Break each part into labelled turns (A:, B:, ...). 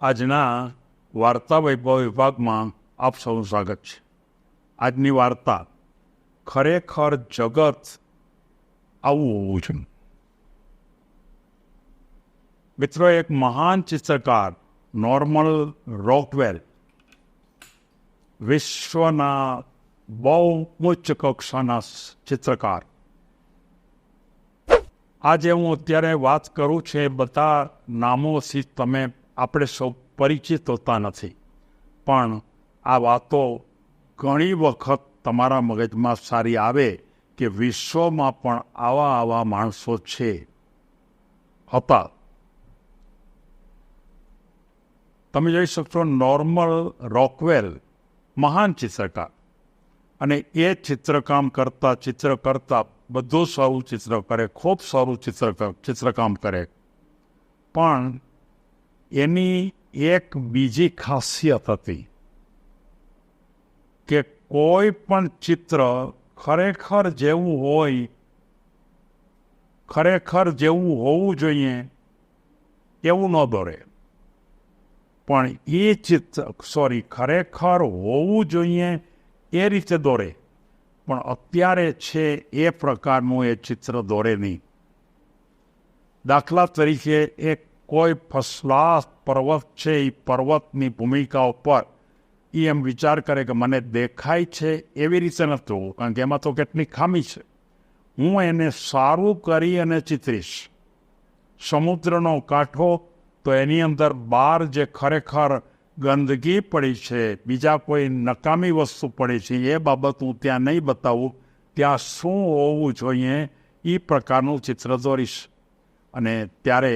A: આજના વાર્તા વૈભવ વિભાગમાં આપ સૌનું સ્વાગત છે. આજની વાર્તા ખરેખર જગત આવું હોવું છે મિત્રો, એક મહાન ચિત્રકાર, નોર્મલ રોકવેલ, વિશ્વના બહુ ઉચ્ચ કક્ષાના ચિત્રકાર. આજે હું અત્યારે વાત કરું છું એ બધા નામોથી તમે આપણે સૌ પરિચિત હોતા નથી. પણ આ વાતો ઘણી વખત તમારા મગજમાં સારી આવે કે વિશ્વમાં પણ આવા આવા માણસો છે. હતા. તમે જોઈ શકશો નોર્મલ રોકવેલ મહાન ચિત્રકાર. અને એ ચિત્રકામ કરતાં, ચિત્ર કરતાં બધું સારું ચિત્ર કરે, ખૂબ સારું ચિત્ર, ચિત્રકામ કરે. પણ એની એક બીજી ખાસિયત હતી કે કોઈ પણ ચિત્ર ખરેખર જેવું હોય, ખરેખર જેવું હોવું જોઈએ એવું ન દોરે. પણ એ ચિત્ર સોરી ખરેખર હોવું જોઈએ એ રીતે દોરે. પણ અત્યારે છે એ પ્રકારનું એ ચિત્ર દોરે નહીં. દાખલા તરીકે એક કોઈ ફસલાસ પર્વત છે એ પર્વતની ભૂમિકા ઉપર એ એમ વિચાર કરે કે મને દેખાય છે એવી રીતે નહોતું કારણ કે એમાં તો કેટલી ખામી છે હું એને સારું કરી અને ચિત્રીશ સમુદ્રનો કાંઠો તો એની અંદર બહાર જે ખરેખર ગંદકી પડી છે બીજા કોઈ નકામી વસ્તુ પડી છે એ બાબત હું ત્યાં નહીં બતાવું ત્યાં શું હોવું જોઈએ એ પ્રકારનું ચિત્ર દોરીશ અને ત્યારે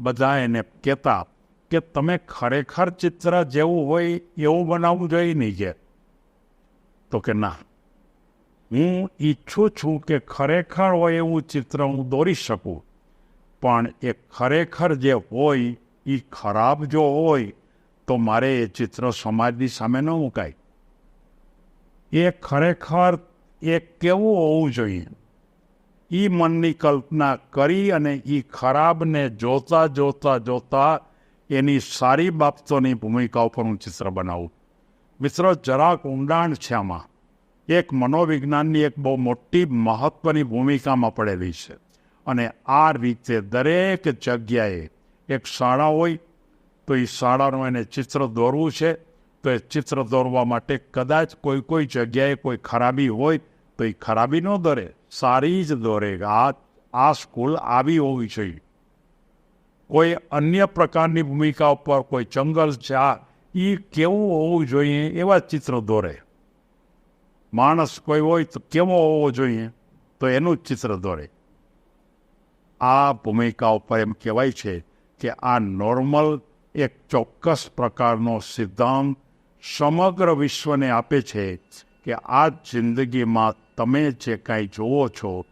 A: બધા એને કહેતા કે તમે ખરેખર ચિત્ર જેવું હોય એવું બનાવવું જોઈએ નહીં કે તો કે ના. હું ઈચ્છું છું કે ખરેખર હોય એવું ચિત્ર હું દોરી શકું. પણ એ ખરેખર જે હોય એ ખરાબ જો હોય, તો મારે એ ચિત્ર સમાજની સામે ન મુકાય. એ ખરેખર એ કેવું હોવું જોઈએ? એ મનની કલ્પના કરી અને એ ખરાબને જોતા જોતા જોતા એની સારી બાબતોની ભૂમિકા ઉપર હું ચિત્ર બનાવું. મિત્રો, જરાક ઊંડાણ છે આમાં. એક મનોવિજ્ઞાનની એક બહુ મોટી મહત્વની ભૂમિકામાં પડેલી છે. અને આ રીતે દરેક જગ્યાએ એક શાળા હોય, તો એ શાળાનું એને ચિત્ર દોરવું છે. તો એ ચિત્ર દોરવા માટે કદાચ કોઈ કોઈ જગ્યાએ કોઈ ખરાબી હોય, તો એ ખરાબી ન દોરે. સારી જ દોરે આ સ્કૂલ આવી હોવી જોઈએ. કોઈ અન્ય પ્રકારની ભૂમિકા ઉપર કોઈ જંગલ આ એ કેવું હોવું જોઈએ એવા ચિત્ર દોરે. માણસ કોઈ હોય તો કેવો હોવો જોઈએ તો એનું ચિત્ર દોરે. આ ભૂમિકા ઉપર એમ કહેવાય છે કે આ નોર્મલ એક ચોક્કસ પ્રકારનો સિદ્ધાંત સમગ્ર વિશ્વને આપે છે કે આ જિંદગીમાં તમે જે કાંઈ જુઓ છો,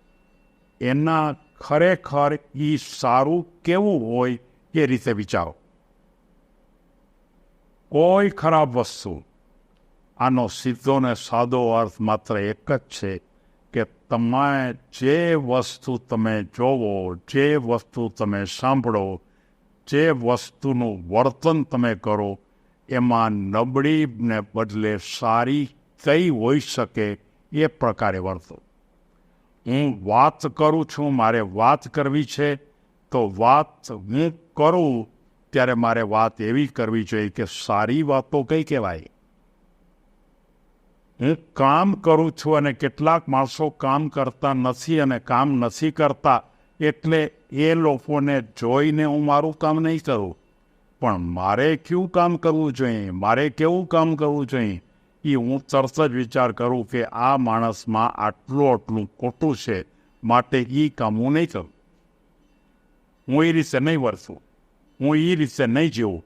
A: એના ખરેખર એ સારું કેવું હોય એ રીતે વિચારો. કોઈ ખરાબ વસ્તુ, આનો સીધો ને સાદો અર્થ માત્ર એક જ છે કે તમે જે વસ્તુ તમે જોવો, જે વસ્તુ તમે સાંભળો, જે વસ્તુનું વર્તન તમે કરો, એમાં નબળીને બદલે સારી કઈ હોઈ શકે એ પ્રકારે વર્તો. હું વાત કરું છું, મારે વાત કરવી છે, તો વાત હું કરું ત્યારે મારે વાત એવી કરવી જોઈએ કે સારી વાતો કઈ કહેવાય. હું કામ કરું છું અને કેટલાક માણસો કામ કરતા નથી અને કામ નથી કરતા, એટલે એ લોકોને જોઈને હું મારું કામ નહીં કરું. પણ મારે કેવું કામ કરવું જોઈએ? મારે કેવું કામ કરવું જોઈએ? એ હું તરત જ વિચાર કરું કે આ માણસમાં આટલું આટલું ખોટું છે, માટે એ કામ હું નહીં કરું. હું એ રીતે નહીં વર્તું. હું એ રીતે નહીં જીવું.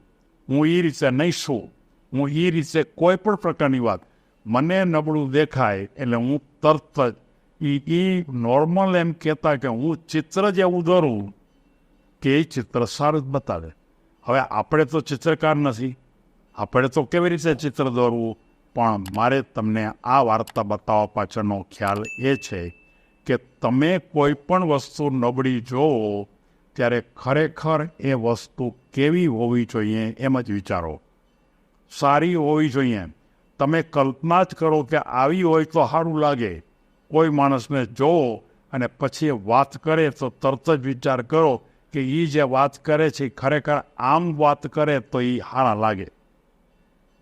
A: હું એ રીતે નહીં શું હું એ રીતે કોઈ પણ પ્રકારની વાત મને નબળું દેખાય એટલે હું તરત જ એ એ નોર્મલ એમ કહેતા કે હું ચિત્ર જેવું દોરું કે એ ચિત્ર સારું જ બતાવે. હવે આપણે તો ચિત્રકાર નથી. આપણે તો કેવી રીતે ચિત્ર દોરવું? પણ મારે તમને આ વાર્તા બતાવવા પાછળનો ખ્યાલ એ છે કે તમે કોઈ પણ વસ્તુ નબળી જોવો ત્યારે ખરેખર એ વસ્તુ કેવી હોવી જોઈએ એમ જ વિચારો. સારી હોવી જોઈએ. તમે કલ્પના જ કરો કે આવી હોય તો સારું લાગે. કોઈ માણસને જોવો અને પછી વાત કરે તો તરત જ વિચાર કરો કે એ જે વાત કરે છે ખરેખર આમ વાત કરે તો એ સારા લાગે.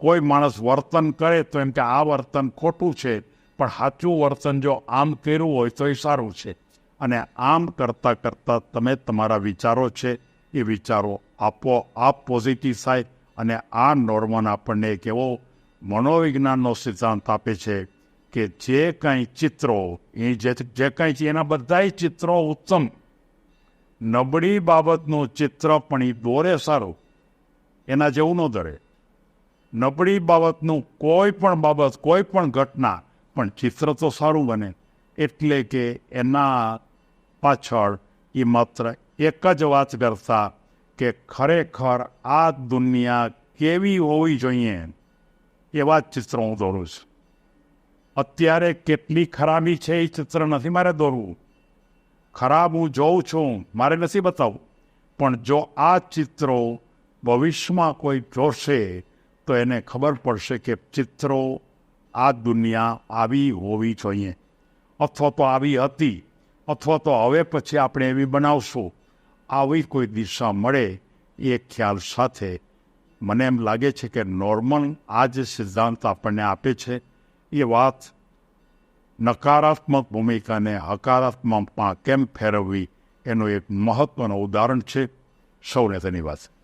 A: કોઈ માણસ વર્તન કરે તો એમ કે આ વર્તન ખોટું છે, પણ સાચું વર્તન જો આમ કર્યું હોય તો એ સારું છે. અને આમ કરતાં કરતાં તમે તમારા વિચારો છે, એ વિચારો આપો, આપ પોઝિટિવ થાય અને આ નોર્મન આપણને એક એવો મનોવિજ્ઞાનનો સિદ્ધાંત આપે છે કે જે કાંઈ ચિત્રો, એ જે જે કાંઈ છે એના બધાય ચિત્રો ઉત્તમ. નબળી બાબતનું ચિત્ર પણ એ દોરે સારું. એના જેવું ન દોરે. નબળી બાબતનું કોઈ પણ બાબત, કોઈ પણ ઘટના, પણ ચિત્ર તો સારું બને. એટલે કે એના પાછળ એ માત્ર એક જ વાત કરતા કે ખરેખર આ દુનિયા કેવી હોવી જોઈએ એવા ચિત્ર હું દોરું છું. અત્યારે કેટલી ખરાબી છે એ ચિત્ર નથી મારે દોરવું. ખરાબ હું જોઉં છું, મારે નથી બતાવવું. પણ જો આ ચિત્રો ભવિષ્યમાં કોઈ જોશે તો એને ખબર પડશે કે ચિત્રો આ દુનિયા આવી હોવી જોઈએ. અથવા તો આવી હતી, અથવા તો હવે પછી આપણે એવી બનાવશું. આવી કોઈ દિશા મળે એ ખ્યાલ સાથે મને એમ લાગે છે કે નોર્મલ આ જે સિદ્ધાંત આપણને આપે છે, એ વાત નકારાત્મક ભૂમિકાને હકારાત્મકમાં કેમ ફેરવવી એનું એક મહત્વનું ઉદાહરણ છે. સૌને ધન્યવાદ.